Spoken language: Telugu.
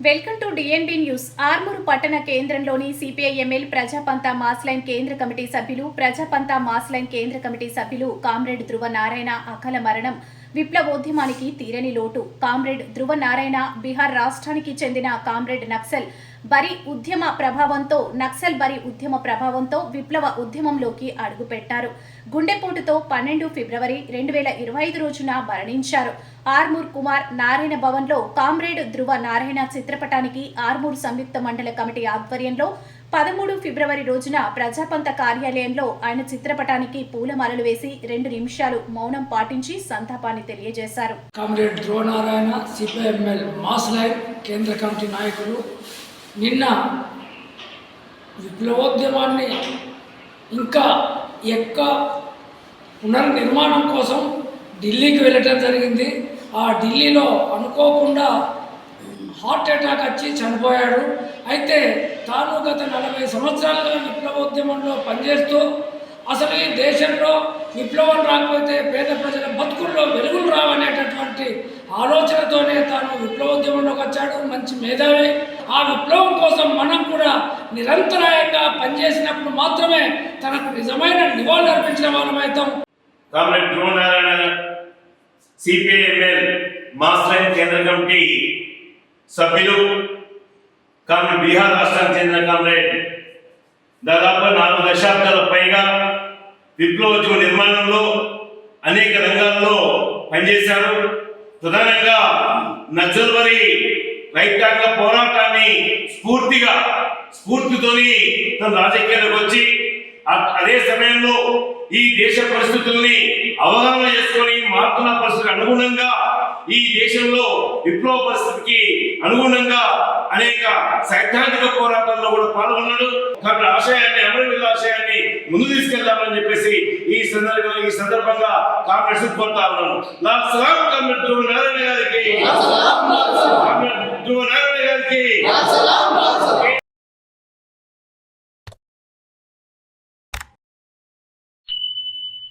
Welcome to DNB news Armoor పట్టణ కేంద్రంలోని CPI ML Prajapantha mass line కేంద్ర కమిటీ సభ్యులు ప్రజాపంత మాస్లైన్ కేంద్ర కమిటీ సభ్యులు కామ్రేడ్ ధృవ నారాయణ అకల మరణం విప్లవోద్యమానికి తీరని లోటు. కామ్రేడ్ ధ్రువనారాయణ నారాయణ బీహార్ రాష్ట్రానికి చెందిన కామ్రేడ్ నక్సల్ బరి ఉద్యమ ప్రభావంతో నక్సల్ బరి ఉద్యమ ప్రభావంతో విప్లవ ఉద్యమంలోకి అడుగుపెట్టారు. గుండెపోటుతో పన్నెండు ఫిబ్రవరి రెండు వేల ఇరవై ఐదు రోజున మరణించారు. ఆర్మూర్ కుమార్ నారాయణ భవన్లో కామ్రేడ్ ధ్రువ నారాయణ చిత్రపటానికి ఆర్మూర్ సంయుక్త మండల కమిటీ ఆధ్వర్యంలో పదమూడు ఫిబ్రవరి రోజున ప్రజాపంత కార్యాలయంలో ఆయన చిత్రపటానికి పూలమాలలు వేసి రెండు నిమిషాలు మౌనం పాటించి సంతాపాన్ని తెలియజేశారు. Comrade Dhruvanarayana CPML mass line కేంద్ర కమిటీ నాయకులు నిన్న విప్లవోద్యమాన్ని ఇంకా ఎక్క పునర్నిర్మాణం కోసం ఢిల్లీకి వెళ్ళటం జరిగింది. ఆ ఢిల్లీలో అనుకోకుండా హార్ట్ అటాక్ వచ్చి చనిపోయాడు. అయితే తాను గత నలభై సంవత్సరాలుగా విప్లవోద్యమంలో పనిచేస్తూ అసలు ఈ దేశంలో విప్లవం రాకపోతే పేద ప్రజల బతుకుల్లో వెలుగులు రావనేటటువంటి ఆలోచనతోనే తాను విప్లవోద్యమంలోకి వచ్చాడు. మంచి మేధావి. ఆ విప్లవం కోసం మనం కూడా నిరంతరాయంగా పనిచేసినప్పుడు మాత్రమే తనకు నిజమైన నివాళులు అర్పించిన వాళ్ళమైతాం కామ్రేడ్ ధ్రువనారాయణ సిపిఐఎంఎల్ మాస్టర్ కేంద్ర కమిటీ సభ్యులు కామ్రేడ్ బీహార్ రాష్ట్రానికి చెందిన కామ్రేడ్ దాదాపు నాలుగు దశాబ్దాల పైగా విప్లవోద్యమ నిర్మాణంలో అనేక రంగాల్లో పనిచేశారు. ప్రధానంగా నక్సల్వరి రైతాంగ పోరాటాన్ని స్ఫూర్తిగా స్ఫూర్తితోని తన రాజకీయాలకు వచ్చి అదే సమయంలో ఈ దేశ పరిస్థితుల్ని అవగాహన చేసుకొని మారుతున్న పరిస్థితులకు అనుగుణంగా ఈ దేశంలో విప్లవ పరిస్థితికి అనుగుణంగా అనేక సైద్ధాంతిక పోరాటాల్లో కూడా పాల్గొన్నాడు. కాబట్టి ఆశయాన్ని అమరవీల ఆశయాన్ని ముందు తీసుకెళ్దామని చెప్పేసి ఈ సందర్భంగా ఈ సందర్భంగా కాంగ్రెస్ కోరుతా ఉన్నాను. నా సలాం కామ్రేడ్ నారాయణ గారికి.